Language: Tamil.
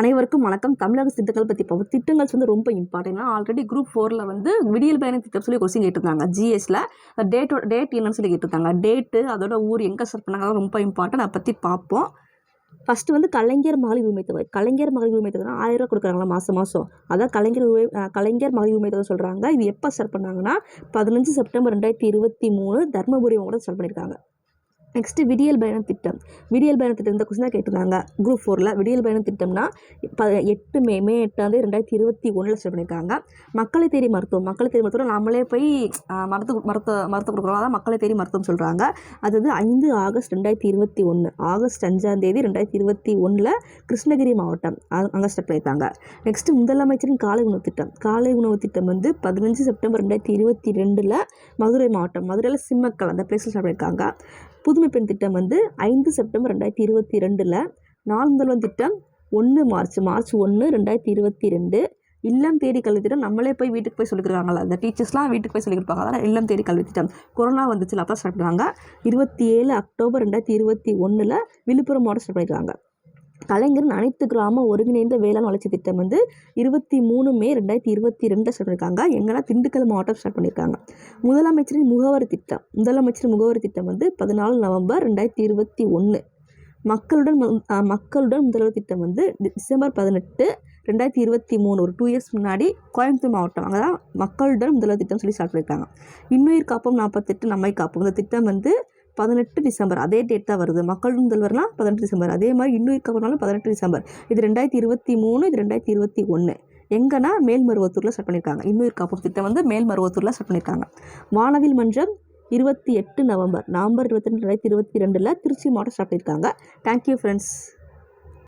அனைவருக்கும் வணக்கம். தமிழக திட்டங்கள் பற்றி பார்ப்போம் திட்டங்கள் வந்து ரொம்ப இம்பார்ட்டன்ட் ஆல்ரெடி குரூப் ஃபோரில் வந்து விடியல் பயண திட்டம் சொல்லி கொஸ்டின் கேட்டிருந்தாங்க. ஜிஎஸ்ல டேட்டோ டேட் என்னன்னு சொல்லி கேட்டிருந்தாங்க. டேட்டு அதோட ஊர் எங்கே சர்ச் பண்ணாங்க ரொம்ப இம்பார்ட்டன்ட் அதை பற்றி பார்ப்போம். ஃபஸ்ட்டு வந்து கலைஞர் மகளிர் உரிமை தொகை. கலைஞர் மகளிர் உரிமை தொகை ஆயிரம் ரூபா கொடுக்குறாங்களா மாதம் மாதம் அதான் கலைஞர் உரிமை கலைஞர் மகளிர் உரிமை தொகை சொல்கிறாங்க இது எப்போ ஸ்டார்ட் பண்ணாங்கன்னா பதினஞ்சு செப்டம்பர் ரெண்டாயிரத்தி இருபத்தி மூணு தர்மபுரி மாவட்டம் ஸ்டார்ட் பண்ணியிருக்காங்க நெக்ஸ்ட்டு விடியல் பயண திட்டம். விடியல் பயண திட்டம் இந்த கொஸ்டின் தான் கேட்டிருந்தாங்க. குரூப் ஃபோரில் விடியல் பயண திட்டம்னா ப எட்டு மே மே எட்டாந்தே ரெண்டாயிரத்தி இருபத்தி ஒன்றில் ஸ்டார்ட் பண்ணியிருக்காங்க. மக்களை தேடி மருத்துவம். மக்களை தேடி மருத்துவம் நம்மளே போய் மருத்து மருத்துவ மருத்துவ மருத்துவம் கொடுக்குறோம் அதான் மக்களை தேடி மருத்துவம் சொல்கிறாங்க அது வந்து ஐந்து ஆகஸ்ட் ரெண்டாயிரத்தி இருபத்தி ஒன்று ஆகஸ்ட் அஞ்சாந்தேதி ரெண்டாயிரத்தி இருபத்தி ஒன்றில் கிருஷ்ணகிரி மாவட்டம். அங்கே ஸ்டார்ட் பண்ணியிருக்காங்க. நெக்ஸ்ட்டு முதலமைச்சரின் காலை உணவு திட்டம். காலை உணவு திட்டம் வந்து பதினஞ்சு செப்டம்பர் ரெண்டாயிரத்தி இருபத்தி ரெண்டில் மதுரை மாவட்டம். மதுரையில் சிம்மக்கல் அந்த பிளேஸில் ஸ்டார்ட் பண்ணியிருக்காங்க. புதுமை பெண் திட்டம் வந்து ஐந்து செப்டம்பர் ரெண்டாயிரத்தி இருபத்தி ரெண்டில் நாள் முதல்வன் திட்டம் ஒன்று மார்ச் மார்ச் ஒன்று ரெண்டாயிரத்தி இருபத்தி ரெண்டு இல்லம் தேடி கல்வி திட்டம் நம்மளே போய் வீட்டுக்கு போய் சொல்லிக்கிறாங்களா அந்த டீச்சர்ஸ்லாம் வீட்டுக்கு போய் சொல்லி கொடுப்பாங்க. அதான் இல்லம் தேடி கல்வி திட்டம். கொரோனா வந்துச்சுல அப்போ ஸ்டார்ட் பண்ணாங்க இருபத்தி ஏழு அக்டோபர் ரெண்டாயிரத்தி இருபத்தி ஒன்றில் விழுப்புரம் மாவட்டம் ஸ்டார்ட் பண்ணியிருக்காங்க கலைஞரின் அனைத்து கிராம ஒருங்கிணைந்த வேளாண் வளர்ச்சி திட்டம் வந்து இருபத்தி மூணு மே ரெண்டாயிரத்தி இருபத்தி ரெண்டில் ஸ்டார்ட் பண்ணியிருக்காங்க எங்கன்னா திண்டுக்கல் மாவட்டம் ஸ்டார்ட் பண்ணியிருக்காங்க முதலமைச்சரின் முகவரி திட்டம். முதலமைச்சர் முகவரி திட்டம் வந்து பதினாலு நவம்பர் ரெண்டாயிரத்தி இருபத்தி ஒன்று மக்களுடன் மக்களுடன் முதல்வர் திட்டம் வந்து டிசம்பர் பதினெட்டு ரெண்டாயிரத்தி இருபத்தி மூணு ஒரு டூ இயர்ஸ் முன்னாடி கோயம்புத்தூர் மாவட்டம். அங்கே தான் மக்களுடன் முதல்வர் திட்டம் சொல்லி ஸ்டார்ட் பண்ணியிருக்காங்க இன்னுயிர் காப்போம் நாற்பத்தெட்டு நம்மை காப்போம். இந்த திட்டம் வந்து பதினெட்டு டிசம்பர் அதே டேட் தான் வருது. மக்கள் முதல்வர்லாம் பதினெட்டு டிசம்பர். அதே மாதிரி இன்னும் காப்போம்னாலும் பதினெட்டு டிசம்பர். இது ரெண்டாயிரத்தி இருபத்தி மூணு இது ரெண்டாயிரத்தி இருபத்தி ஒன்று எங்கன்னா மேல்மருவத்தூரில் ஸ்டார்ட் பண்ணியிருக்காங்க இன்னுயிர் காப்போம் திட்டம் வந்து மேல்மருவத்தூரில் ஸ்டார்ட் பண்ணியிருக்காங்க வானவில் மன்றம் இருபத்தி எட்டு நவம்பர். நவம்பர் இருபத்தி ரெண்டு ரெண்டாயிரத்தி இருபத்தி ரெண்டில் திருச்சி மாவட்டம் ஸ்டார்ட் பண்ணியிருக்காங்க தேங்க்யூ ஃப்ரெண்ட்ஸ்